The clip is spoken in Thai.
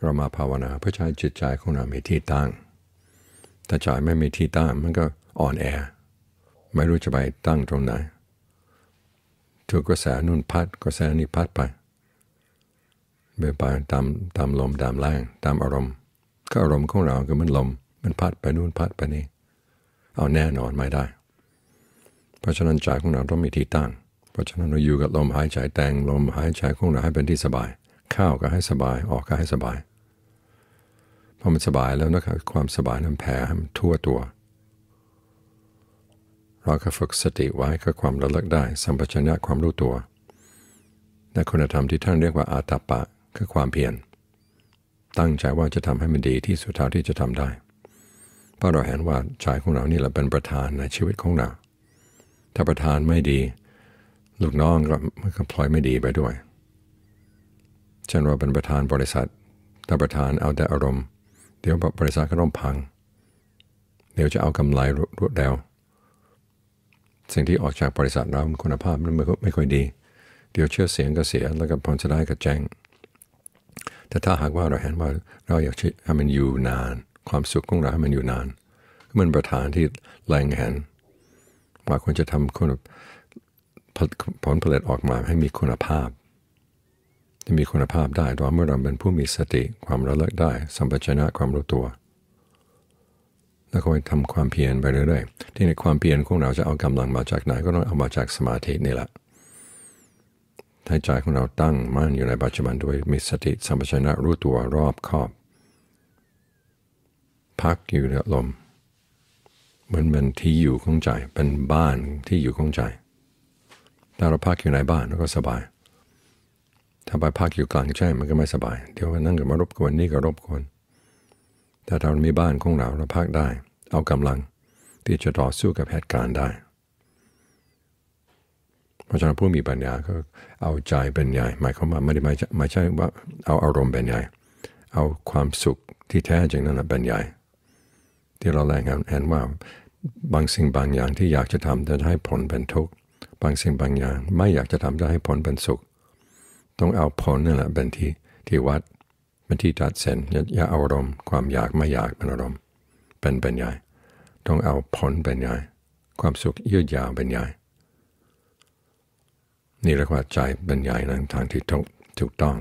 เรามาภาวนาเพื่อให้จิตใจของเรา มีที่ตั้งถ้าใจไม่มีที่ตั้งมันก็อ่อนแอ ไม่รู้จะไปตั้งตรงไหน ถูกกระแสนุ่นพัดกระแสนี้พัดไปเบื่อไปตามตามลมตามแรงตามอารมณ์ ก็อารมณ์ของเราก็มันลม มันพัดไปนู่นพัดไปนี่ เอาแน่นอนไม่ได้ เพราะฉะนั้นใจของเราต้องมีที่ตั้ง เพราะฉะนั้นเราอยู่กับลมหายใจแต่งลมหายใจของเราให้เป็นที่สบาย เข้าก็ให้สบายออกก็ให้สบาย พอมันสบายแล้วนะครับความสบายนั้นแผ่ให้มันทั่วตัว เราก็ฝึกสติไว้ก็ความระลึกได้ สัมปชัญญะความรู้ตัวในคุณธรรมที่ท่านเรียกว่าอาตาปะคือความเพียรตั้งใจว่าจะทำให้มันดีที่สุดเท่าที่จะทำได้ เพราะเราเห็นว่าใจของเรานี่แหละเป็นประธานในชีวิตของเรา ถ้าประธานไม่ดี ลูกน้องก็มันก็พลอยไม่ดีไปด้วยเช่นว่าเป็นประธานบริษัทถ้าประธานเอาแต่อารมณ์ เดี๋ยวบริษัทก็ต้องพัง เดี๋ยวจะเอากำไรรวดเร็วสิ่งที่ออกจากบริษัทเราคุณภาพมันไม่ค่อยดี เดี๋ยวเชื่อเสียงก็เสียแล้วก็ผลจะได้ก็แจ้ง แต่ถ้าหากว่าเราเห็นว่าเราอยากให้มันอยู่นาน ความสุขของเราให้มันอยู่นาน มันประธานที่แรงเห็นว่าควรจะทำคุณผลผลิตออกมาให้มีคุณภาพ ที่มีคุณภาพได้โดยเมื่อเราเป็นผู้มีสติความระลึกได้ สัมปชัญญะความรู้ตัว แล้วก็ไปทำความเพียรไปเรื่อยๆ ที่ในความเพียรของเราจะเอากำลังมาจากไหนก็ต้องเอามาจากสมาธินี่แหละให้ใจของเราตั้งมั่นอยู่ในปัจจุบันด้วยมีสติสัมปชัญญะรู้ตัวรอบคอบ พักอยู่ในลมเหมือนเป็นที่อยู่ของใจเป็นบ้านที่อยู่ของใจถ้าเราพักอยู่ในบ้านเราก็สบาย ถ้าไปพักอยู่กลางแจ้งมันก็ไม่สบาย เดี๋ยวนั่งก็มารบกวนนี่ก็รบกวนถ้าเรามีบ้านของเราเราพักได้ เอากำลังที่จะต่อสู้กับเหตุการณ์ได้ เพราะฉะนั้นผู้มีปัญญาก็เอาใจเป็นใหญ่หมายความว่าไม่ได้ไม่ใช่ว่าเอาอารมณ์เป็นใหญ่เอาความสุขที่แท้จริงนั้นเป็นใหญ่ ที่เราแรงเห็นว่าบางสิ่งบางอย่างที่อยากจะทำจะให้ผลเป็นทุกข์บางสิ่งบางอย่างไม่อยากจะทำจะให้ผลเป็นสุข ต้องเอาผลนี่แหละเป็นที่ที่วัดเป็นที่ตัดเส้นอย่าเอาอารมณ์ความอยากไม่อยากเป็นอารมณ์เป็นเป็นใหญ่ต้องเอาผลเป็นใหญ่ความสุขยืดยาวเป็นใหญ่นี่เรียกว่าใจเป็นใหญ่ในทางที่ถูกต้อง